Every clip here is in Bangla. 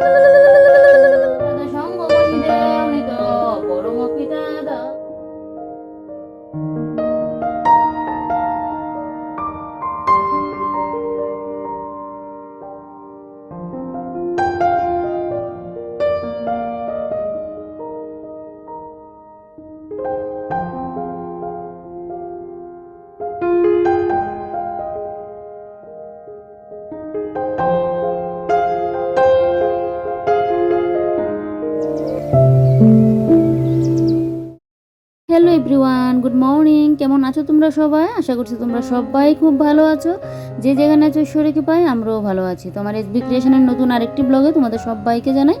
Lalalala. এভরিওয়ান গুড মর্নিং কেমন আছো তোমরা সবাই? আশা করছি তোমরা সবাই খুব ভালো আছো। যে যেখানে আছো ঈশ্বরকে পাই আমরাও ভালো আছি। তোমার এসবি ক্রিয়েশনের নতুন আরেকটি ব্লগে তোমাদের সবাইকে জানাই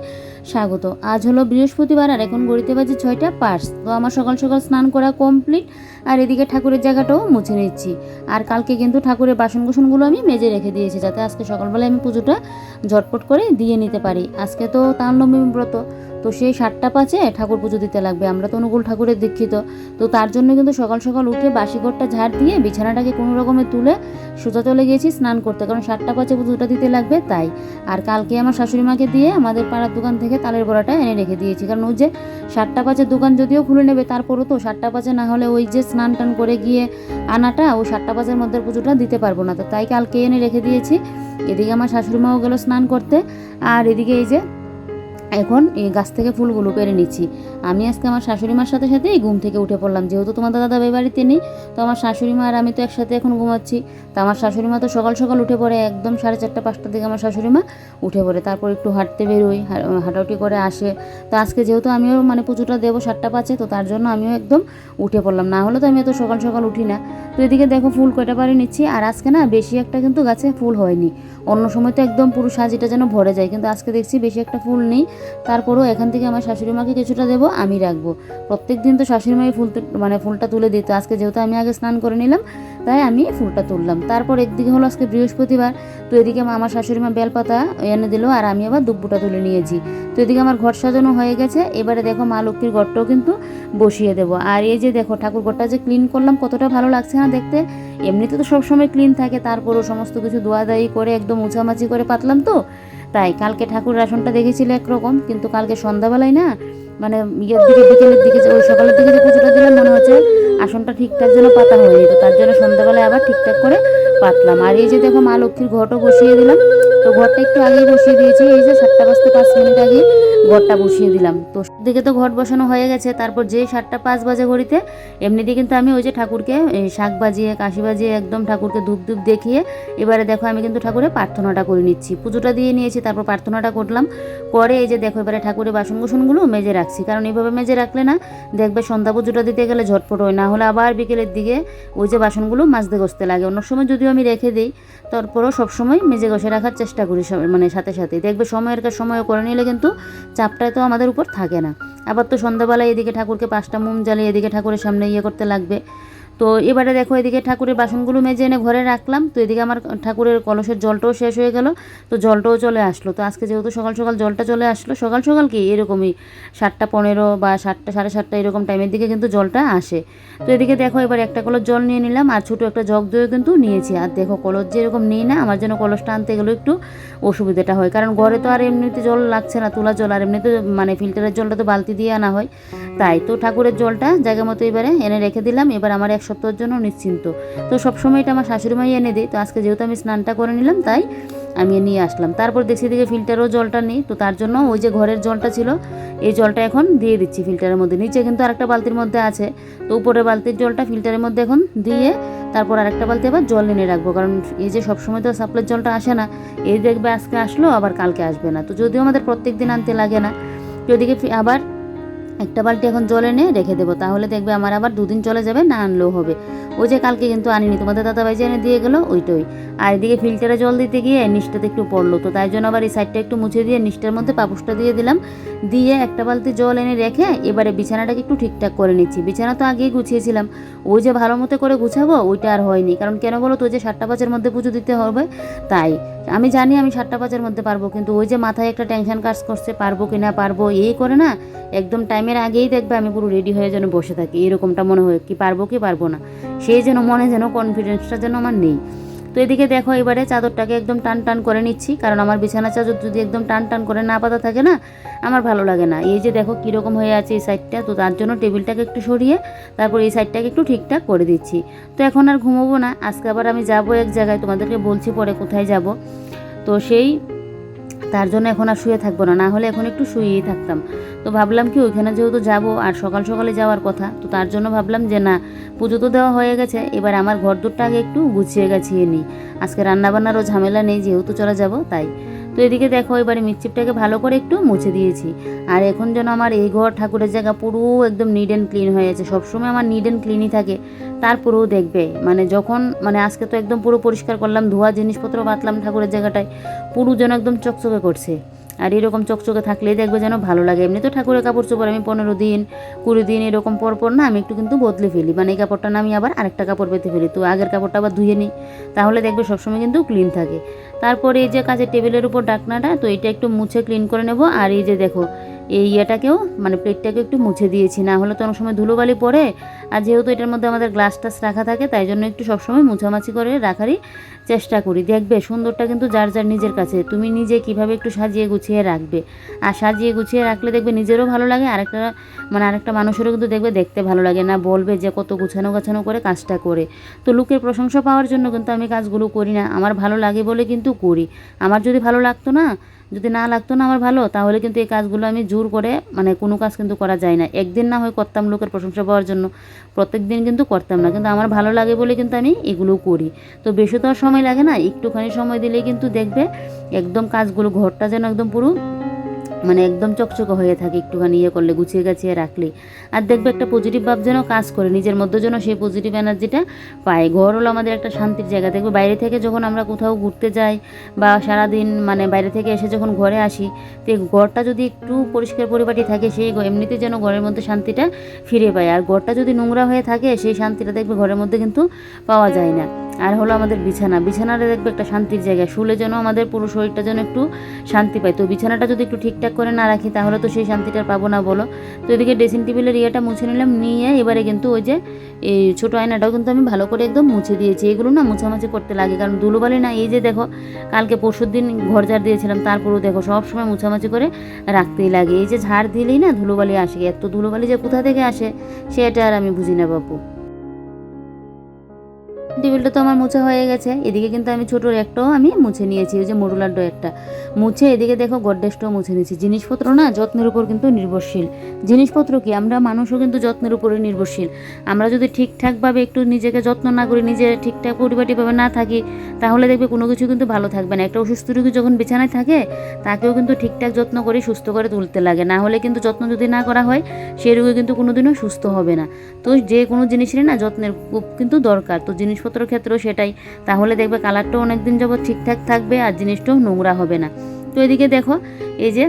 স্বাগত। আজ হলো বৃহস্পতিবার আর এখন গড়িতে বাজে ছয়টা পার্স তো আমার সকাল সকাল স্নান করা কমপ্লিট আর এদিকে ঠাকুরের জায়গাটাও মুছে নিচ্ছি। আর কালকে কিন্তু ঠাকুরের বাসন কুসনগুলো আমি মেজে রেখে দিয়েছি যাতে আজকে সকালবেলায় আমি পুজোটা ঝটপট করে দিয়ে নিতে পারি। আজকে তো তাণ্ডবী ব্রত তো সেই সাতটা পাঁচে ঠাকুর পুজো দিতে লাগবে। আমরা তো অনুকূল ঠাকুরের দীক্ষিত। তো তার জন্য কিন্তু সকাল সকাল উঠে বাসি ঘরটা ঝাড় দিয়ে বিছানাটাকে কোনো রকমে তুলে সোজা চলে গিয়েছি স্নান করতে। কারণ সাতটা পাঁচে পুজোটা দিতে লাগবে তাই। আর কালকে আমার শাশুড়ি মাকে দিয়ে আমাদের পাড়ার দোকান থেকে তালের বড়াটা এনে রেখে দিয়েছি। কারণ ওই যে সাতটা পাঁচের দোকান যদিও খুলে নেবে, তারপরও তো সাতটা পাঁচে না হলে ওই যে স্নান টান করে গিয়ে আনাটা, ওই সাতটা পাঁচের মধ্যে পুজোটা দিতে পারব না। তো তাই কালকে এনে রেখে দিয়েছি। এদিকে আমার শাশুড়ি মাও গেলো স্নান করতে। আর এদিকে এই যে এখন এই গাছ থেকে ফুলগুলো পেরে নিচ্ছি। আমি আজকে আমার শাশুড়ি মার সাথে সাথে এই ঘুম থেকে উঠে পড়লাম। যেহেতু তোমার দাদা ভাই বাড়িতে নেই, তো আমার শাশুড়ি মা আর আমি তো একসাথে এখন ঘুমাচ্ছি। তো আমার শাশুড়ি মা তো সকাল সকাল উঠে পড়ে, একদম সাড়ে চারটা, পাঁচটার দিকে আমার শাশুড়ি মা উঠে পড়ে। তারপর একটু হাঁটতে বেরোই হাঁটাউটি করে আসে। তো আজকে যেহেতু আমিও মানে পুজোটা দেবো সাতটা পাঁচে, তো তার জন্য আমিও একদম উঠে পড়লাম। না হলে তো আমি এত সকাল সকাল উঠি না। তো এদিকে দেখো ফুল কয়টা পারে নিচ্ছি। আর আজকে না বেশি একটা কিন্তু গাছে ফুল হয়নি। অন্য সময় তো একদম পুরো সাজিটা যেন ভরে যায়। কিন্তু আজকে দেখছি বেশি একটা ফুল নেই। তারপরেও এখান থেকে আমার শাশুড়ি মাকে কিছুটা দেবো, আমি রাখব। প্রত্যেক দিন তো শাশুড়ি মাই ফুল মানে ফুলটা তুলে দিত। আজকে যেহেতু আমি আগে স্নান করে নিলাম তাই আমি ফুলটা তুললাম। তারপর একদিকে হলো আজকে বৃহস্পতিবার, তো এদিকে আমার শাশুড়ি মা বেলপাতা এনে দিল আর আমি আবার দুব্বুটা তুলে নিয়েছি। তো এদিকে আমার ঘর সাজানো হয়ে গেছে। এবারে দেখো মা লক্ষ্মীর ঘরটাও কিন্তু বসিয়ে দেবো। আর এই যে দেখো ঠাকুর ঘরটা যে ক্লিন করলাম, কতটা ভালো লাগছে না দেখতে? এমনিতে তো সবসময় ক্লিন থাকে, তারপরও সমস্ত কিছু ধোয়াধাই করে, একদম মুছামাছি করে পাতলাম তো। তাই কালকে ঠাকুর আসনটা দেখেছিল একরকম, কিন্তু কালকে সন্ধ্যাবেলায় না মানে ইয়ের দিকে, বিকেলের দিকে ওই সকালের দিকে যে পুজোটা দিলাম, মনে হচ্ছে আসনটা ঠিকঠাক যেন পাতা হয়নি তো তার জন্য সন্ধ্যাবেলায় আবার ঠিকঠাক করে পাতলাম। আর এই যে দেখো মা লক্ষ্মীর ঘটও বসিয়ে দিলাম। তো ঘরটা একটু আগেই বসিয়ে দিয়েছি। এই যে সাতটা বাজতে পাঁচ মিনিট আগে ঘরটা বসিয়ে দিলাম। তো দিকে তো ঘট বসানো হয়ে গেছে। তারপর যে সাতটা পাঁচ বাজে ঘড়িতে এমনিতে কিন্তু আমি ওই যে ঠাকুরকে শাক বাজিয়ে কাশি বাজিয়ে একদম ঠাকুরকে ধূপ ধূপ দেখিয়ে, এবারে দেখো আমি কিন্তু ঠাকুরের প্রার্থনাটা করে নিচ্ছি। পুজোটা দিয়ে নিয়েছি, তারপর প্রার্থনাটা করলাম। করে এই যে দেখো এবারে ঠাকুরের বাসন কুসনগুলো মেজে রাখছি। কারণ এইভাবে মেজে রাখলে না দেখবে সন্ধ্যা পুজোটা দিতে গেলে ঝটপট হয়। না হলে আবার বিকেলের দিকে ওই যে বাসনগুলো মাজতে ঘষতে লাগে। অন্য সময় যদিও আমি রেখে দিই, তারপরেও সবসময় মেজে ঘষে রাখার চেষ্টা করি মানে সাথে সাথে দেখবে সময়ের কাজ সময় করে নিলে কিন্তু চাপটা তো আমাদের উপর থাকে না। আবার তো সন্ধ্যাবেলায় এদিকে ঠাকুরকে পাঁচটা মোম জ্বালিয়ে এদিকে ঠাকুরের সামনে ইয়ে করতে লাগবে। তো এবারে দেখো এদিকে ঠাকুরের বাসনগুলো মেজে এনে ঘরে রাখলাম। তো এদিকে আমার ঠাকুরের কলসের জলটাও শেষ হয়ে গেল। তো জলটাও চলে আসলো। তো আজকে যেহেতু সকাল সকাল জলটা চলে আসলো, সকাল সকাল কি এরকমই সাতটা পনেরো বা সাতটা, সাড়ে সাতটা এরকম টাইমের দিকে কিন্তু জলটা আসে। তো এদিকে দেখো এবার একটা কলস জল নিয়ে নিলাম আর ছোটো একটা জগ দইও কিন্তু নিয়েছি। আর দেখো কলস যে এরকম নেই না, আমার জন্য কলসটা আনতে গেলেও একটু অসুবিধাটা হয়। কারণ ঘরে তো আর এমনিতে জল লাগছে না, তোলা জল আর এমনিতে মানে ফিল্টারের জলটা তো বালতি দিয়ে আনা হয়। তাই তো ঠাকুরের জলটা জায়গা মতো এবারে এনে রেখে দিলাম। এবার আমার এক সপ্তাহের জন্য নিশ্চিন্ত। তো সবসময় এটা আমার শাশুড়ি মাই এনে দেয়। তো আজকে যেহেতু আমি স্নানটা করে নিলাম, তাই আমি নিয়ে আসলাম। তারপর দেখছি দিকে ফিল্টারও জলটা নেই। তো তার জন্য ওই যে ঘরের জলটা ছিল, এই জলটা এখন দিয়ে দিচ্ছি ফিল্টারের মধ্যে। নিচে কিন্তু আরেকটা বালতির মধ্যে আছে। তো উপরে বালতির জলটা ফিল্টারের মধ্যে এখন দিয়ে তারপর আরেকটা বালতি আবার জল এনে রাখব। কারণ এই যে সবসময় তো সাপ্লাইয়ের জলটা আসে না, এই দেখবে আজকে আসলো, আবার কালকে আসবে না। তো যদিও আমাদের প্রত্যেক দিন আনতে লাগে না, তো ওদিকে ফি- আবার একটা বালতি এখন জল এনে রেখে দেবো। তাহলে দেখবে আমার আবার দুদিন চলে যাবে, না আনলেও হবে। ওই যে কালকে কিন্তু আনিনি, তোমাদের দাদা ভাই যে এনে দিয়ে গেলো ওইটাই। আর এদিকে ফিল্টারে জল দিতে গিয়ে নিচটাতে একটু পড়ল তো, তাই জন্য আবার এই সাইডটা একটু মুছে দিয়ে নিচটার মধ্যে পাপুসটা দিয়ে দিলাম। দিয়ে একটা বালতি জল এনে রেখে এবারে বিছানাটাকে একটু ঠিকঠাক করে নিচ্ছি। বিছানা তো আগেই গুছিয়েছিলাম। ওই যে ভালো মতো করে গুছাবো, ওইটা আর হয়নি। কারণ কেন বলো তো যে সাতটা পাঁচের মধ্যে পুজো দিতে হবে, তাই। আমি জানি আমি সাতটা পাঁচের মধ্যে পারব, কিন্তু ওই যে মাথায় একটা টেনশন কাজ করছে, পারব কি না, পারব এই করে না, একদম টাইমের আগেই দেখবে আমি পুরো রেডি হয়ে যেন বসে থাকি। এরকমটা মনে হয় কি পারব কি পারব না। সেই যেন মনে যেন কনফিডেন্সটা যেন আমার নেই। তো এদিকে দেখো এবারে চাদরটাকে একদম টান টান করে নিচ্ছি, কারণ আমার বিছানা চাদর যদি একদম টান টান করে না পাতা থাকে না, আমার ভালো লাগে না। এই যে দেখো কীরকম হয়ে আছে এই সাইডটা তো তার জন্য টেবিলটাকে একটু সরিয়ে তারপর এই সাইডটাকে একটু ঠিকঠাক করে দিচ্ছি। তো এখন আর ঘুমোবো না, আজকে আবার আমি যাব এক জায়গায়, তোমাদেরকে বলছি পরে কোথায় যাব। তো সেই তার জন্য এখন আর শুয়ে থাকব না না হলে এখন একটু শুয়েই থাকতাম। তো ভাবলাম কি ওইখানে যেহেতু যাব আর সকাল সকালে যাওয়ার কথা, তো তার জন্য ভাবলাম যে না, পুজো তো দেওয়া হয়ে গেছে, এবার আমার ঘর দুটো আগে একটু গুছিয়ে গাছিয়ে নিই। আজকে রান্নাবান্নারও ঝামেলা নেই, যেহেতু চলে যাব, তাই। তো এদিকে দেখো, এবারে মিক্সিপটাকে ভালো করে একটু মুছে দিয়েছি। আর এখন যেন আমার এই ঘর ঠাকুরের জায়গা পুরো একদম নিড অ্যান্ড ক্লিন হয়ে গেছে সবসময় আমার নিড অ্যান্ড ক্লিনই থাকে। তারপরেও দেখবে মানে যখন মানে আজকে তো একদম পুরো পরিষ্কার করলাম, ধোয়া, জিনিসপত্র বাতলাম ঠাকুরের জায়গাটায়, পুরো যেন একদম চকচকে করছে। আর এরকম চকচকে থাকলেই দেখবে যেন ভালো লাগে। এমনি তো ঠাকুরের কাপড় চোপড় আমি পনেরো দিন, কুড়ি দিন এরকম পর পর না আমি একটু কিন্তু বদলে ফেলি। মানে এই কাপড়টা না আমি আবার আরেকটা কাপড় পেতে ফেলি। তো আগের কাপড়টা আবার ধুয়ে নিই। তাহলে দেখবে সবসময় কিন্তু ক্লিন থাকে। তারপরে এই যে কাজের টেবিলের উপর ডাকনাটা তো এটা একটু মুছে ক্লিন করে নেব। আর এই যে দেখো এই ইয়েটাকেও মানে প্লেটটাকে একটু মুছে দিয়েছি। না হলে তো অনেক সময় ধুলোবালি পড়ে। আর যেহেতু এটার মধ্যে আমাদের গ্লাস টাস রাখা থাকে, তাই জন্য একটু সবসময় মুছামাছি করে রাখারই চেষ্টা করি। দেখবে সুন্দরটা কিন্তু যার যার নিজের কাছে। তুমি নিজে কীভাবে একটু সাজিয়ে গুছিয়ে রাখবে। আর সাজিয়ে গুছিয়ে রাখলে দেখবে নিজেরও ভালো লাগে, আরেকটা মানে আরেকটা মানুষেরও কিন্তু দেখবে দেখতে ভালো লাগে। না বলবে যে কত গুছানো গাছানো করে কাজটা করে। তো লোকের প্রশংসা পাওয়ার জন্য কিন্তু আমি কাজগুলো করি না। আমার ভালো লাগে বলে কিন্তু করি। আমার যদি ভালো লাগতো না যদি না লাগতো না আমার ভালো, তাহলে কিন্তু এই কাজগুলো আমি জোর করে মানে কোনো কাজ কিন্তু করা যায় না। একদিন না হয় করতাম লোকের প্রশংসা পাওয়ার জন্য, প্রত্যেক দিন কিন্তু করতাম না। কিন্তু আমার ভালো লাগে বলে কিন্তু আমি এগুলো করি। তো বেশি তো আর সময় লাগে না, একটুখানি সময় দিলেই কিন্তু দেখবে একদম কাজগুলো, ঘরটা যেন একদম পুরো মানে একদম চকচকে হয়ে থাকে, একটুখানি ইয়ে করলে, গুছিয়ে গাছিয়ে রাখলে। আর দেখবে একটা পজিটিভ ভাব যেন কাজ করে, নিজের মধ্যে যেন সেই পজিটিভ এনার্জিটা পায়। ঘর হলো আমাদের একটা শান্তির জায়গা। দেখবে বাইরে থেকে যখন আমরা কোথাও ঘুরতে যাই বা সারাদিন মানে বাইরে থেকে এসে যখন ঘরে আসি, তো ঘরটা যদি একটু পরিষ্কার পরিপাটি থাকে, সেই এমনিতে যেন ঘরের মধ্যে শান্তিটা ফিরে পায়। আর ঘরটা যদি নোংরা হয়ে থাকে, সেই শান্তিটা দেখবে ঘরের মধ্যে কিন্তু পাওয়া যায় না। আর হলো আমাদের বিছানা। বিছানাটা দেখবে একটা শান্তির জায়গা। শুলে যেন আমাদের পুরো শরীরটা যেন একটু শান্তি পায়। তো বিছানাটা যদি একটু ঠিকঠাক করে না রাখি, তাহলে তো সেই শান্তিটা পাবো না বলো। তো এদিকে ড্রেসিং টেবিলের ইয়েটা মুছে নিলাম, নিয়ে এবারে কিন্তু ওই যে এই ছোটো আয়নাটাও কিন্তু আমি ভালো করে একদম মুছে দিয়েছি। এগুলো না মুছামাছি করতে লাগে, কারণ ধুলোবালি না, এই যে দেখো, কালকে পরশুর দিন ঘর ঝাড় দিয়েছিলাম, তারপরেও দেখো সব সময় মুছামাছি করে রাখতেই লাগে। এই যে ঝাড় দিলেই না ধুলোবালি আসে। এত ধুলোবালি যে কোথা থেকে আসে, সেটা আর আমি বুঝি না বাপু। টেবিলটা তো আমার মোছা হয়ে গেছে। এদিকে কিন্তু আমি ছোটোর একটাও আমি মুছে নিয়েছি, ওই যে মরুলার একটা। মুছে এদিকে দেখো গড্ডেসটাও মুছে নিয়েছি। জিনিসপত্র না যত্নের উপর কিন্তু নির্ভরশীল। জিনিসপত্র কি? আমরা মানুষও কিন্তু যত্নের উপরে নির্ভরশীল। আমরা যদি ঠিকঠাকভাবে একটু নিজেকে যত্ন না করি, নিজে ঠিকঠাক পরিপাটিভাবে না থাকি, তাহলে দেখবে কোনো কিছু কিন্তু ভালো থাকবে না। একটা অসুস্থ রোগী যখন বিছানায় থাকে, তাকেও কিন্তু ঠিকঠাক যত্ন করে, সুস্থ করে তুলতে লাগে। না হলে কিন্তু যত্ন যদি না করা হয় সেই রোগী কিন্তু কোনোদিনও সুস্থ হবে না। তো যে কোনো জিনিসেরই না যত্নের খুব কিন্তু দরকার। তো জিনিসপত্রের ক্ষেত্রেও সেটাই। তাহলে দেখবে কালারটাও অনেকদিন যাবত ঠিকঠাক থাকবে আর জিনিসটাও নোংরা হবে না। তো এদিকে দেখো, এই যে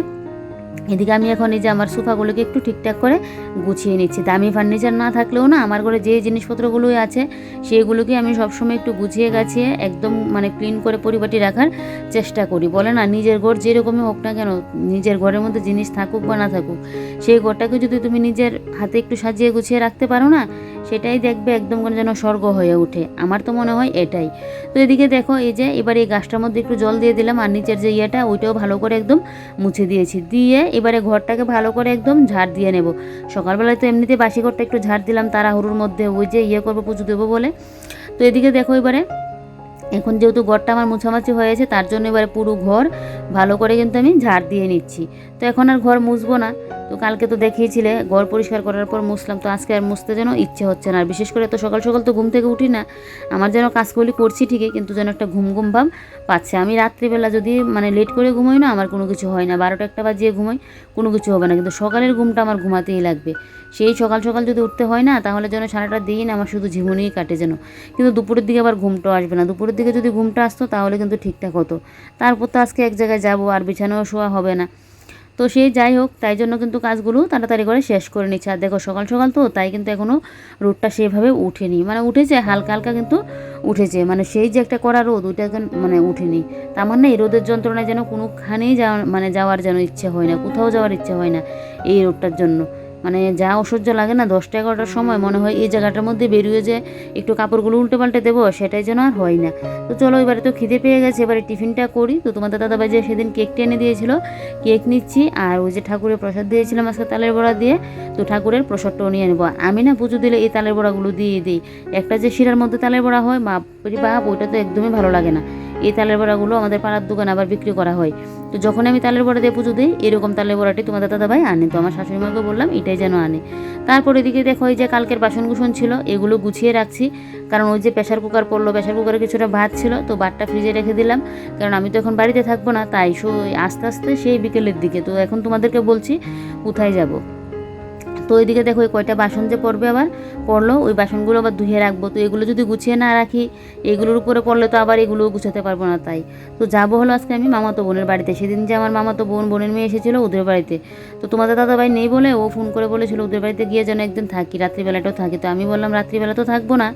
এদিকে আমি এখন এই যে আমার সোফাগুলোকে একটু ঠিকঠাক করে গুছিয়ে নিচ্ছি। দামি ফার্নিচার না থাকলেও না, আমার ঘরে যে জিনিসপত্রগুলোই আছে, সেগুলোকে আমি সবসময় একটু গুছিয়ে গাছিয়ে একদম মানে ক্লিন করে পরিপাটি রাখার চেষ্টা করি। বলে না, নিজের ঘর যেরকমই হোক না কেন, নিজের ঘরের মধ্যে জিনিস থাকুক বা না থাকুক, সেই ঘরটাকে যদি তুমি নিজের হাতে একটু সাজিয়ে গুছিয়ে রাখতে পারো না, সেটাই দেখবে একদম যেন স্বর্গ হয়ে ওঠে। আমার তো মনে হয় এটাই। তো এদিকে দেখো, এই যে এবার এই গাছটার মধ্যে একটু জল দিয়ে দিলাম, আর নিচের যে ইয়েটা, ওইটাও ভালো করে একদম মুছে দিয়েছি। দিয়ে এবারে ঘরটাকে ভালো করে একদম ঝাড় দিয়ে নেব। সকালবেলায় তো এমনিতে বাসি ঘরটা একটু ঝাড় দিলাম, তাড়াহুড়োর মধ্যে ওই যে ইয়ে করব, পুজো দেবো বলে। তো এদিকে দেখো এবারে, এখন যেহেতু ঘরটা আমার মুছামাছি হয়ে হয়েছে তার জন্য এবারে পুরো ঘর ভালো করে কিন্তু আমি ঝাড় দিয়ে নিচ্ছি। তো এখন আর ঘর মুছবো না। তো কালকে তো দেখিয়েছিলে, ঘর পরিষ্কার করার পর মুছলাম, তো আজকে আর মুছতে যেন ইচ্ছে হচ্ছে না। আর বিশেষ করে তো সকাল সকাল তো ঘুম থেকে উঠি না, আমার যেন কাজগুলি করছি ঠিকই, কিন্তু যেন একটা ঘুম ঘুম ভাব পাচ্ছে। আমি রাত্রিবেলা যদি মানে লেট করে ঘুমোই না, আমার কোনো কিছু হয় না। বারোটা একটা বাজিয়ে ঘুমোই, কোনো কিছু হবে না। কিন্তু সকালের ঘুমটা আমার ঘুমাতেই লাগবে। সেই সকাল সকাল যদি উঠতে হয় না, তাহলে যেন সারাটা দিন আমার শুধু ঝিমুনিই কাটে যেন। কিন্তু দুপুরের দিকে আবার ঘুমটাও আসবে না। দুপুরের দিকে যদি ঘুমটা আসতো, তাহলে কিন্তু ঠিকঠাক হতো। তারপর তো আজকে এক জায়গায় যাব, আর বিছানাও শোয়া হবে না। তো সে যাই হোক, তাই জন্য কিন্তু কাজগুলো তাড়াতাড়ি করে শেষ করে নিচ্ছে। আর দেখো সকাল সকাল তো, তাই কিন্তু এখনও রোদটা সেভাবে উঠেনি। মানে উঠেছে, হালকা হালকা কিন্তু উঠেছে। মানে সেই যে একটা করা রোদ, ওইটা মানে উঠেনি। তার মানে এই রোদের যন্ত্রণায় যেন কোনোখানেই যাওয়ার মানে যাওয়ার যেন ইচ্ছে হয় না, কোথাও যাওয়ার ইচ্ছে হয় না এই রোদটার জন্য। মানে যা অসহ্য লাগে না, দশটা এগারোটার সময় মনে হয় এই জায়গাটার মধ্যে বেরিয়ে যে একটু কাপড়গুলো উল্টে পাল্টে দেবো, সেটাই যেন আর হয় না। তো চলো এবারে তো খিদে পেয়ে গেছে, এবারে টিফিনটা করি। তো তোমাদের দাদাভাই যে সেদিন কেকটা এনে দিয়েছিল, কেক নিচ্ছি, আর ওই যে ঠাকুরের প্রসাদ দিয়েছিলাম আজকে তালের বড়া দিয়ে, তো ঠাকুরের প্রসাদটাও নিয়ে নেব। আমি না পুজো দিলে এই তালের বড়াগুলো দিয়ে দিই। একটা যে শিরার মধ্যে তালের বড়া হয়, বাপরি বাপ, ওইটা তো একদমই ভালো লাগে না। এই তালের বড়াগুলো আমাদের পাড়ার দোকানে আবার বিক্রি করা হয়। তো যখন আমি তালের বড়া দিয়ে পুজো দিই, এরকম তালের বড়াটি তোমাদের দাদা ভাই আনে। তো আমার শাশুড়ি মাকে বললাম, এটাই যেন আনে। তারপর এদিকে দেখো ওই যে কালকের বাসন কুসন ছিল, এগুলো গুছিয়ে রাখছি। কারণ ওই যে প্রেশার কুকার পড়ল প্রেশার কুকারে কিছুটা ভাত ছিল, তো ভাতটা ফ্রিজে রেখে দিলাম। কারণ আমি তো এখন বাড়িতে থাকব না, তাই সো আস্তে আস্তে সেই বিকেলের দিকে। তো এখন তোমাদেরকে বলছি, কোথায় যাব? তো ওইদিকে দেখো ওই কয়টা বাসন যে পড়বে আবার? পড়ল, ওই বাসনগুলো আবার ধুয়ে রাখব। তো এগুলো যদি গুছিয়ে না রাখি, এগুলোর উপরে পড়লে তো আবার এগুলো গুছাতে পারব না তাই। তো যাব হলো আজকে আমি মামাতো বোনের বাড়িতে। সেদিন যে আমার মামাতো বোন, বোনের মেয়ে এসেছিল ওদের বাড়িতে। তো তোমাদের দাদাভাই নেই বলে ও ফোন করে বলেছিল ওদের বাড়িতে গিয়ে যেন একদিন থাকি, রাত্রিবেলাটাও থাকি। তো আমি বললাম, রাত্রিবেলা তো থাকব না।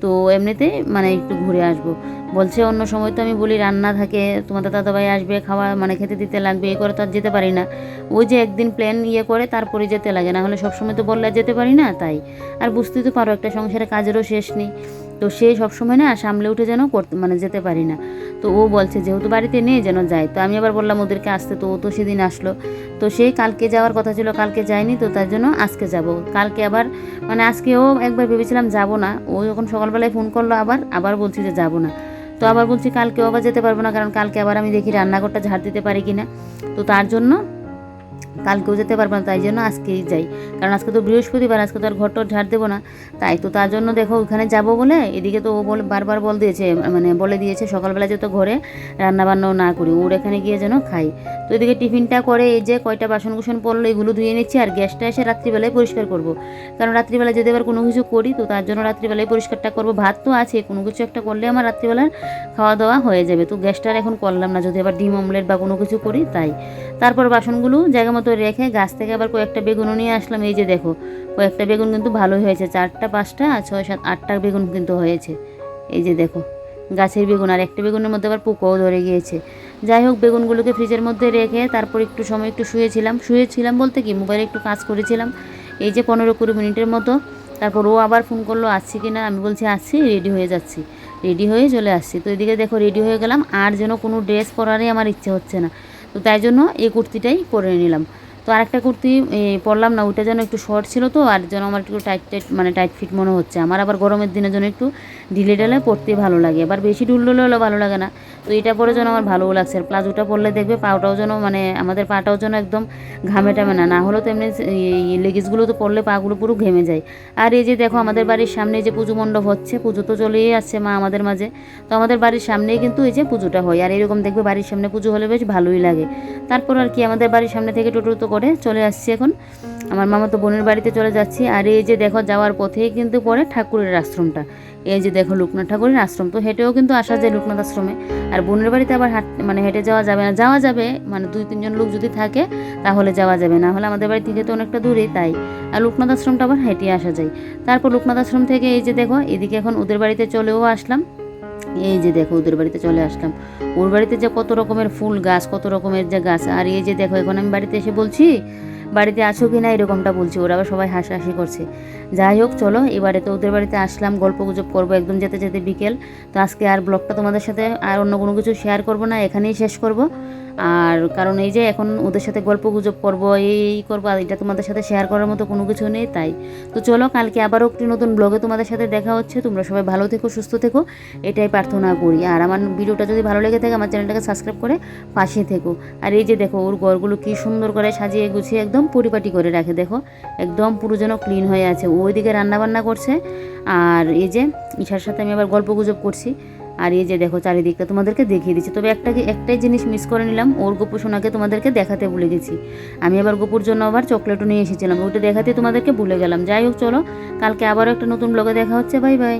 তো এমনিতে মানে একটু ঘুরে আসব। বলছে, অন্য সময় তো আমি বলি রান্না থাকে, তোমাদের দাদাভাই আসবে, খাওয়া মানে খেতে দিতে লাগবে, এ করে তো আর যেতে পারি না। ওই যে একদিন প্ল্যান ইয়ে করে, তারপরে যেতে লাগে। না হলে সবসময় তো বললে যেতে পারি না, তাই। আর বুঝতেই তো পারো একটা সংসারে কাজেরও শেষ নেই। তো সে সবসময় না সামলে উঠে যেন করতে মানে যেতে পারি না। তো ও বলছে, যেহেতু বাড়িতে নেই যেন যায়। তো আমি আবার বললাম, ওদেরকে আসতে। তো ও তো সেদিন আসলো। তো সেই কালকে যাওয়ার কথা ছিল, কালকে যায়নি, তো তার জন্য আজকে যাব। কালকে আবার মানে আজকেও একবার ভেবেছিলাম যাব না। ও যখন সকালবেলায় ফোন করল আবার আবার বলছি যে যাব না। তো আবার বলছি, কালকেও আবার যেতে পারব না, কারণ কালকে আবার আমি দেখি রান্নাঘরটা ঝাড় দিতে পারি কি না তো তার জন্য কালকেও যেতে পারব না, তাই জন্য আজকেই যাই। কারণ আজকে তো বৃহস্পতিবার, আজকে তো আর ঘর টর ঝাড় দেবো না। তাই তো তার জন্য দেখো ওখানে যাব বলে এদিকে তো ও বলে, বারবার বল দিয়েছে মানে বলে দিয়েছে সকালবেলা যেহেতু ঘরে রান্না বান্নাও না করি, ওর এখানে গিয়ে যেন খাই। তো এদিকে টিফিনটা করে এই যে কয়টা বাসন কুসন পড়ল, এগুলো ধুয়ে নিচ্ছি আর গ্যাসটা এসে রাত্রিবেলায় পরিষ্কার করব। কারণ রাত্রিবেলা যদি এবার কোনো কিছু করি, তো তার জন্য রাত্রিবেলায় পরিষ্কারটা করব। ভাত তো আছে, কোনো কিছু একটা করলে আমার রাত্রিবেলার খাওয়া দাওয়া হয়ে যাবে। তো গ্যাসটা এখন করলাম না, যদি আবার ডিম অমলেট বা কোনো কিছু করি, তাই। তারপর বাসনগুলো জায়গা মতো রেখে গাছ থেকে আবার কয়েকটা বেগুনও নিয়ে আসলাম। এই যে দেখো, কয়েকটা বেগুন কিন্তু ভালোই হয়েছে। চারটা, পাঁচটা ছয়, সাত, আটটা বেগুন কিন্তু হয়েছে। এই যে দেখো, গাছের বেগুন, আর একটা বেগুনের মধ্যে আবার পোকাও ধরে গিয়েছে। যাই হোক, বেগুনগুলোকে ফ্রিজের মধ্যে রেখে তারপর একটু সময় একটু শুয়েছিলাম। শুয়েছিলাম বলতে কি, মোবাইলে একটু কাজ করেছিলাম। এই যে পনেরো কুড়ি মিনিটের মতো। তারপর ও আবার ফোন করল, আসছি কি না? আমি বলছি, আসছি, রেডি হয়ে যাচ্ছি। রেডি হয়ে চলে আসছি। তো এদিকে দেখো, রেডি হয়ে গেলাম। আর যেন কোনো ড্রেস পরারই আমার ইচ্ছে হচ্ছে না। তো তাই জন্য এই কুর্তিটাই পরে নিলাম। তো আরেকটা কুর্তি পরলাম না, ওইটা যেন একটু শর্ট ছিল তো, আর যেন আমার একটু টাইট টাইট মানে টাইট ফিট মনে হচ্ছে। আমার আবার গরমের দিনের জন্য একটু ঢিলে ঢেলে পরতে ভালো লাগে। আবার বেশি ঢুললে হলেও ভালো লাগে না। তো এটা পরে যেন আমার ভালোও লাগছে। আর প্লাজোটা পরলে দেখবে পাওটাও যেন মানে আমাদের পাটাও যেন একদম ঘামে টামে না। না হলেও তো এমনি লেগিসগুলো তো পরলে পাগুলো পুরো ঘেমে যায়। আর এই যে দেখো, আমাদের বাড়ির সামনে যে পুজো মণ্ডপ হচ্ছে, পুজো তো চলেই আসছে মা আমাদের মাঝে। তো আমাদের বাড়ির সামনেই কিন্তু এই যে পুজোটা হয়। আর এরকম দেখবে বাড়ির সামনে পুজো হলে বেশ ভালোই লাগে। তারপর আর কি, আমাদের বাড়ির সামনে থেকে টোটো তো করে চলে আসছি এখন। আমার মামা তো বোনের বাড়িতে চলে যাচ্ছি। আর এই যে দেখো, যাওয়ার পথেই কিন্তু পড়ে ঠাকুরের আশ্রমটা। এই যে দেখো, লোকনাথ ঠাকুরের আশ্রম। তো হেঁটেও কিন্তু আসা যায় লোকনাথ আশ্রমে। আর বোনের বাড়িতে আবার হাট মানে হেঁটে যাওয়া যাবে না। যাওয়া যাবে মানে দুই, তিনজন লোক যদি থাকে, তাহলে যাওয়া যাবে। না হলে আমাদের বাড়ি থেকে তো অনেকটা দূরে তাই। আর লোকনাথ আশ্রমটা আবার হেঁটে আসা যায়। তারপর লোকনাথ আশ্রম থেকে এই যে দেখো, এদিকে এখন ওদের বাড়িতে চলেও আসলাম। এই যে দেখো, ওদের বাড়িতে চলে আসলাম। ওর বাড়িতে যে কত রকমের ফুল গাছ, কত রকমের যে গাছ, আর এই যে দেখো, এখন আমি বাড়িতে এসে বলছি, বাড়িতে আছো কি না এরকমটা বলছি, ওরা আবার সবাই হাসাহাসি করছে। যাই হোক, চলো, এবারে তো ওদের বাড়িতে আসলাম, গল্প গুজব করব একদম যেতে যেতে বিকেল। তো আজকে আর ব্লগটা তোমাদের সাথে আর অন্য কোনো কিছু শেয়ার করব না, এখানেই শেষ করব। আর কারণ এই যে এখন ওদের সাথে গল্প গুজব করব, এই করব এটা তোমাদের সাথে শেয়ার করার মতো কোনো কিছু নেই, তাই। তো চলো, কালকে আবারও একটি নতুন ব্লগে তোমাদের সাথে দেখা হচ্ছে। তোমরা সবাই ভালো থেকো, সুস্থ থেকো, এটাই প্রার্থনা করি। আর আমার ভিডিওটা যদি ভালো লেগে থাকে, আমার চ্যানেলটাকে সাবস্ক্রাইব করে পাশে থেকো। আর এই যে দেখো, ওর ঘরগুলো কি সুন্দর করে সাজিয়ে গুছিয়ে একদম পরিপাটি করে রাখে, দেখো। একদম পুরো যেন ক্লিন হয়ে আছে। ওইদিকে রান্নাবান্না করছে, আর এই যে ঈশার সাথে আমি আবার গল্প গুজব করছি। আর এই যে দেখো চারিদিকটা তোমাদেরকে দেখিয়ে দিচ্ছি। তবে একটা একটাই জিনিস মিস করে নিলাম, ওর গোপু সোনাকে তোমাদেরকে দেখাতে ভুলে গেছি। আমি আবার গোপুর জন্য আবার চকলেটও নিয়ে এসেছিলাম ওইটা দেখাতে তোমাদেরকে ভুলে গেলাম। যাই হোক, চলো, কালকে আবারও একটা নতুন ব্লগে দেখা হচ্ছে বাই বাই